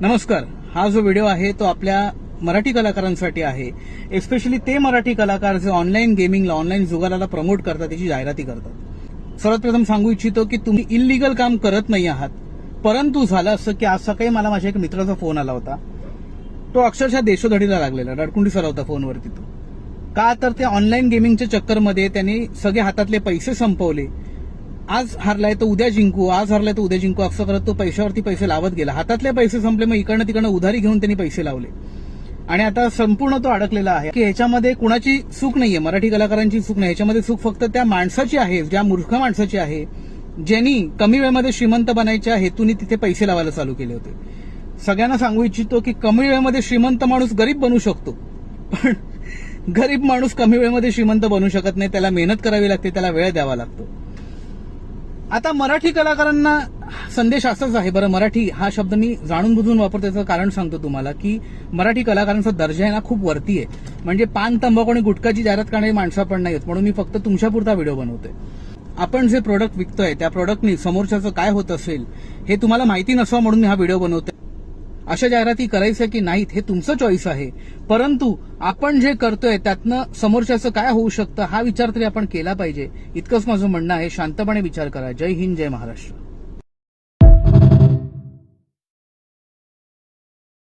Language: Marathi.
नमस्कार. हा जो व्हिडिओ आहे तो आपल्या मराठी कलाकारांसाठी आहे. एस्पेशली ते मराठी कलाकार जे ऑनलाईन गेमिंगला ऑनलाईन जुगाराला प्रमोट करतात त्याची जाहिराती करतात. सर्वात प्रथम सांगू इच्छितो की तुम्ही इलिगल काम करत नाही आहात. परंतु झालं असं की आज सकाळी मला माझ्या एक मित्राचा फोन आला होता. तो अक्षरशः देशोधडीला लागलेला रडकुंडी सर होता फोनवरती तो. का तर ते ऑनलाईन गेमिंगच्या चक्करमध्ये त्यांनी सगळे हातातले पैसे संपवले. आज हारलाय तर उद्या जिंकू आज हारलाय तर उद्या जिंकू असं करत तो पैशावरती पैसे लावत गेला. हातातले पैसे संपले मग इकडनं तिकडनं उधारी घेऊन त्यांनी पैसे लावले. आणि आता संपूर्ण तो अडकलेला आहे. की ह्याच्यामध्ये कुणाची चूक नाहीये मराठी कलाकारांची चूक नाही. ह्याच्यामध्ये चूक फक्त त्या माणसाची आहे ज्या मूर्ख माणसाची आहे ज्यांनी कमी वेळेमध्ये श्रीमंत बनायच्या हेतूने तिथे पैसे लावायला चालू केले होते. सगळ्यांना सांगू इच्छितो की कमी वेळेमध्ये श्रीमंत माणूस गरीब बनू शकतो. पण गरीब माणूस कमी वेळेमध्ये श्रीमंत बनू शकत नाही त्याला मेहनत करावी लागते त्याला वेळ द्यावा लागतो. आता मराठी कलाकारांना संदेश असाच आहे. बरं मराठी हा शब्द मी जाणून बुजून वापरतो त्याचं कारण सांगतो तुम्हाला की मराठी कलाकारांचा दर्जा आहे ना खूप वरती आहे. म्हणजे पान तंबाखू आणि गुटखाची जाहिरात करणारी माणसं पण नाहीत म्हणून मी फक्त तुमच्यापुरता व्हिडिओ बनवतोय. आपण जे प्रोडक्ट विकतोय त्या प्रोडक्टनी समोरच्याचं काय होत असेल हे तुम्हाला माहिती नसावं म्हणून मी हा व्हिडिओ बनवतोय. अशा जाहिराती करायच्या की नाहीत हे तुमचं चॉईस आहे. परंतु आपण जे करतोय त्यातनं समोरच्याचं काय होऊ शकतं हा विचार तरी आपण केला पाहिजे. इतकंच माझं म्हणणं आहे शांतपणे विचार करा. जय हिंद जय महाराष्ट्र.